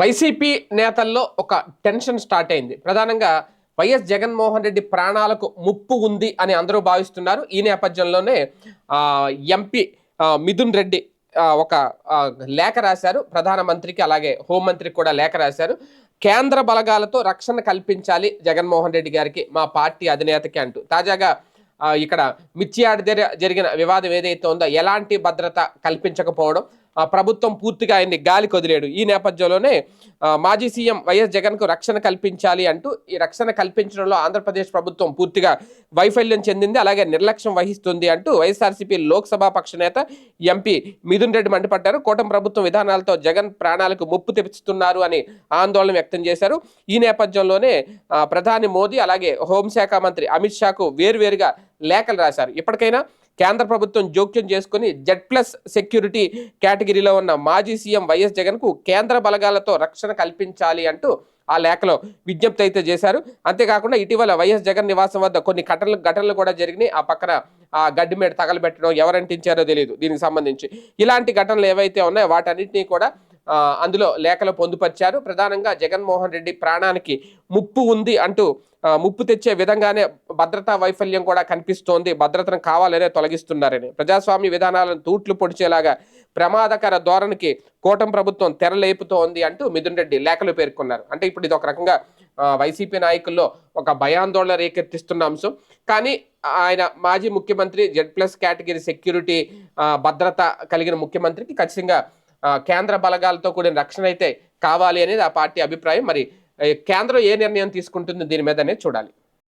YCP నేతల్లో ఒక tension start అయింది. ప్రధానంగా వైఎస్ జగన్మోహన్ రెడ్డి ప్రాణాలకు ముప్పు ఉంది అని అందరూ భావిస్తున్నారు. ఈ నేపథ్యంలోనే ఎంపీ మిథున్ రెడ్డి ఒక లేఖ రాశారు. ప్రధానమంత్రికి అలాగే హోంమంత్రికి కూడా లేఖ రాశారు. కేంద్ర బలగాలతో రక్షణ కల్పించాలి జగన్మోహన్ రెడ్డి గారికి మా పార్టీ అధినేతకి అంటూ. తాజాగా ఇక్కడ మిర్చియాడ దగ్గర జరిగిన వివాదం ఏదైతే ఉందో ఎలాంటి భద్రత కల్పించకపోవడం ప్రభుత్వం పూర్తిగా ఆయన్ని గాలి కొదిలేడు ఈ నేపథ్యంలోనే మాజీ సీఎం వైఎస్ జగన్కు రక్షణ కల్పించాలి అంటూ ఈ రక్షణ కల్పించడంలో ఆంధ్రప్రదేశ్ ప్రభుత్వం పూర్తిగా వైఫల్యం చెందింది అలాగే నిర్లక్ష్యం వహిస్తుంది అంటూ వైఎస్ఆర్సీపీ లోక్సభ పక్ష నేత ఎంపీ మిథున్ రెడ్డి మండిపడ్డారు. కూటమి ప్రభుత్వం విధానాలతో జగన్ ప్రాణాలకు ముప్పు తెప్పిస్తున్నారు అని ఆందోళన వ్యక్తం చేశారు. ఈ నేపథ్యంలోనే ప్రధాని మోదీ అలాగే హోంశాఖ మంత్రి అమిత్ షాకు వేరువేరుగా లేఖలు రాశారు. ఇప్పటికైనా కేంద్ర ప్రభుత్వం జోక్యం చేసుకుని జెడ్ ప్లస్ సెక్యూరిటీ కేటగిరీలో ఉన్న మాజీ సీఎం వైఎస్ జగన్కు కేంద్ర బలగాలతో రక్షణ కల్పించాలి అంటూ ఆ లేఖలో విజ్ఞప్తి అయితే చేశారు. అంతేకాకుండా ఇటీవల వైఎస్ జగన్ నివాసం వద్ద కొన్ని ఘటనలు ఘటనలు కూడా జరిగినాయి. ఆ పక్కన ఆ గడ్డి మీద తగలబెట్టడం ఎవరంటించారో తెలియదు దీనికి సంబంధించి. ఇలాంటి ఘటనలు ఏవైతే ఉన్నాయో వాటన్నిటినీ కూడా అందులో లేఖలో పొందుపరిచారు. ప్రధానంగా జగన్మోహన్ రెడ్డి ప్రాణానికి ముప్పు ఉంది అంటూ ముప్పు తెచ్చే విధంగానే భద్రతా వైఫల్యం కూడా కనిపిస్తోంది. భద్రతను కావాలనే తొలగిస్తున్నారని. ప్రజాస్వామ్య విధానాలను తూట్లు పొడిచేలాగా ప్రమాదకర ధోరణికి కూటమి ప్రభుత్వం తెరలేపుతోంది అంటూ మిథున్ రెడ్డి లేఖలు పేర్కొన్నారు. అంటే ఇప్పుడు ఇది ఒక రకంగా వైసీపీ నాయకుల్లో ఒక భయాందోళన రేకెత్తిస్తున్న అంశం. కానీ ఆయన మాజీ ముఖ్యమంత్రి జెడ్ ప్లస్ కేటగిరీ సెక్యూరిటీ భద్రత కలిగిన ముఖ్యమంత్రికి ఖచ్చితంగా కేంద్ర బలగాలతో కూడిన రక్షణ అయితే కావాలి అనేది ఆ పార్టీ అభిప్రాయం. మరి కేంద్రం ఏ నిర్ణయం తీసుకుంటుంది దీని మీదనే చూడాలి.